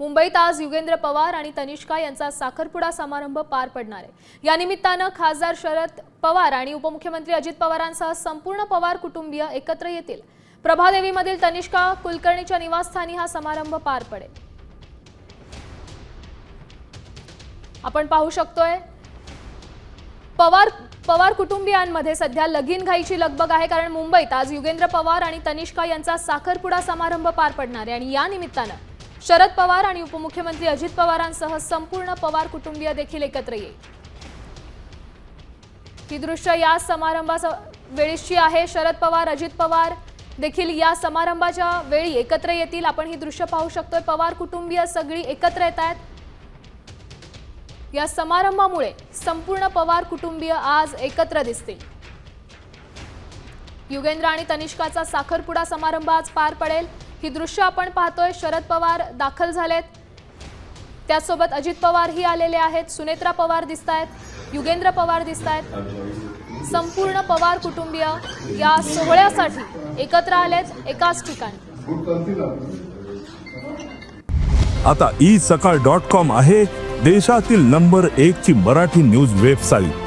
मुंबईत आज युगेंद्र पवार आणि तनिष्का यांचा साखरपुडा समारंभ पार पडणार आहे. या निमित्तानं खासदार शरद पवार आणि उपमुख्यमंत्री अजित पवारांसह संपूर्ण पवार कुटुंबीय एकत्र येतील. प्रभादेवीमधील तनिष्का कुलकर्णीच्या निवासस्थानी हा समारंभ पार पडेल. आपण पाहू शकतोय पवार पवार कुटुंबियांमध्ये सध्या लगीन घाईची लगबग आहे कारण मुंबईत आज युगेंद्र पवार आणि तनिष्का यांचा साखरपुडा समारंभ पार पडणार आहे आणि या निमित्तानं शरद पवार आणि उपमुख्यमंत्री अजित पवारांसह संपूर्ण पवार कुटुंबीय देखील एकत्र येईल. ही दृश्य या समारंभा वेळीची आहे. शरद पवार अजित पवार देखील या समारंभाच्या वेळी एकत्र येतील. आपण ही दृश्य पाहू शकतोय. पवार कुटुंबीय सगळी एकत्र येत आहेत. या समारंभामुळे संपूर्ण पवार कुटुंबीय आज एकत्र दिसतील. युगेंद्र आणि तनिष्काचा साखरपुडा समारंभ आज पार पडेल. ही दृश्य आपण पाहतोय. शरद पवार दाखल झालेत. त्याचसोबत अजित पवारही आलेले आहेत. सुनेत्रा पवार दिसत आहेत युगेंद्र पवार दिसत आहेत संपूर्ण पवार कुटुंबीय या सोहळ्यासाठी एकत्र आलेत एकाच ठिकाणी. आता ई सकाळ डॉट कॉम आहे देशातील नंबर एक ची मराठी न्यूज वेबसाईट